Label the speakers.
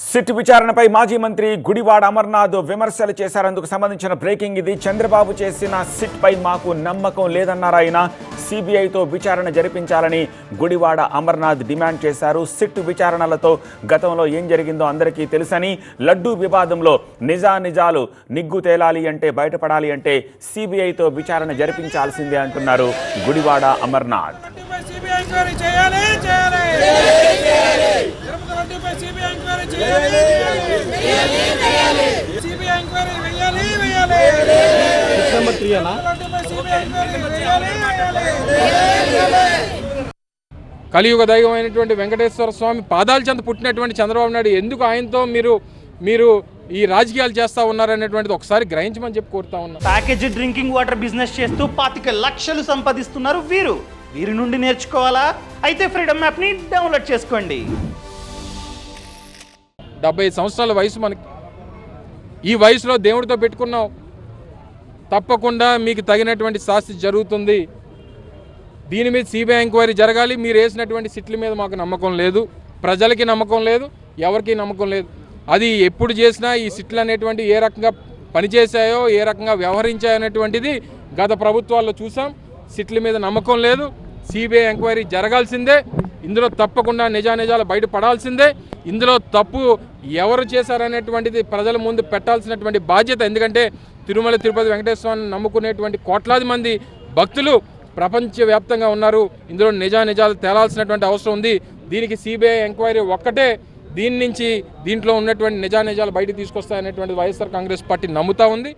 Speaker 1: SIT విచారణపై మాజీ మంత్రి గుడివాడ అమర్నాథ్ విమర్శలు చేశారందుకు సంబంధించిన బ్రేకింగ్ ఇది. చంద్రబాబు చేసిన సిట్ పై మాకు నమ్మకం లేదన్నారు ఆయన? సిబిఐతో విచారణ జరిపించాలని గుడివాడ అమర్నాథ్ డిమాండ్ చేశారు. సిట్ విచారణలతో గతంలో ఏం జరిగిందో అందరికీ తెలుసని లడ్డూ వివాదంలో నిజానిజాలు నిగ్గు తేలాలి అంటే బయటపడాలి అంటే సిబిఐతో విచారణ జరిపించాల్సిందే అంటున్నారు గుడివాడ అమర్నాథ్
Speaker 2: రెడ్డిపై సిబిఐ ఎంక్వైరీ చేయాలి చేయాలి తిరుపతి రెడ్డిపై సిబిఐ ఎంక్వైరీ చేయాలి సిబిఐ ఎంక్వైరీ వేయాలి వేయాలి
Speaker 3: నెంబర్ త్రీ అన్న
Speaker 2: రెడ్డిపై సిబిఐ ఎంక్వైరీ వేయాలి వేయాలి
Speaker 3: కలియుగ దైవమైనటువంటి వెంకటేశ్వర స్వామి పాదాల చెంత పుట్టినటువంటి చంద్రబాబు నాయుడు ఎందుకు ఆయనతో మీరు మీరు ఈ రాజకీయాలు చేస్తా ఉన్నారనేటువంటిది ఒకసారి గ్రహించమని చెప్పి కోరుతా ఉన్నా.
Speaker 4: ప్యాకేజ్ డ్రింకింగ్ వాటర్ బిజినెస్ చేస్తూ పాతిక లక్షలు సంపాదిస్తున్నారు వీరు. వీరి నుండి నేర్చుకోవాలా? అయితే ఫ్రీడమ్ యాప్ని డౌన్లోడ్ చేసుకోండి.
Speaker 3: డెబ్బై సంవత్సరాల వయసు మనకి. ఈ వయసులో దేవుడితో పెట్టుకున్నావు. తప్పకుండా మీకు తగినటువంటి శాస్తి జరుగుతుంది. దీని మీద సిబిఐ ఎంక్వైరీ జరగాలి. మీరు వేసినటువంటి సిట్ల మీద మాకు నమ్మకం లేదు. ప్రజలకి నమ్మకం లేదు. ఎవరికి నమ్మకం లేదు. అది ఎప్పుడు చేసినా ఈ సిట్లు అనేటువంటి ఏ రకంగా పనిచేశాయో ఏ రకంగా వ్యవహరించాయో అనేటువంటిది గత ప్రభుత్వాల్లో చూసాం. సిట్ల మీద నమ్మకం లేదు. సిబిఐ ఎంక్వైరీ జరగాల్సిందే. ఇందులో తప్పకుండా నిజానిజాలు బయటపడాల్సిందే ఇందులో తప్పు ఎవరు చేశారనేటువంటిది ప్రజల ముందు పెట్టాల్సినటువంటి బాధ్యత. ఎందుకంటే తిరుమల తిరుపతి వెంకటేశ్వరాన్ని నమ్ముకునేటువంటి కోట్లాది మంది భక్తులు ప్రపంచవ్యాప్తంగా ఉన్నారు. ఇందులో నిజానిజాలు తేలాల్సినటువంటి అవసరం ఉంది. దీనికి సిబిఐ ఎంక్వైరీ ఒక్కటే దీని నుంచి దీంట్లో ఉన్నటువంటి నిజానిజాలు బయటకు తీసుకొస్తాయనేటువంటి వైఎస్ఆర్ కాంగ్రెస్ పార్టీ నమ్ముతా ఉంది.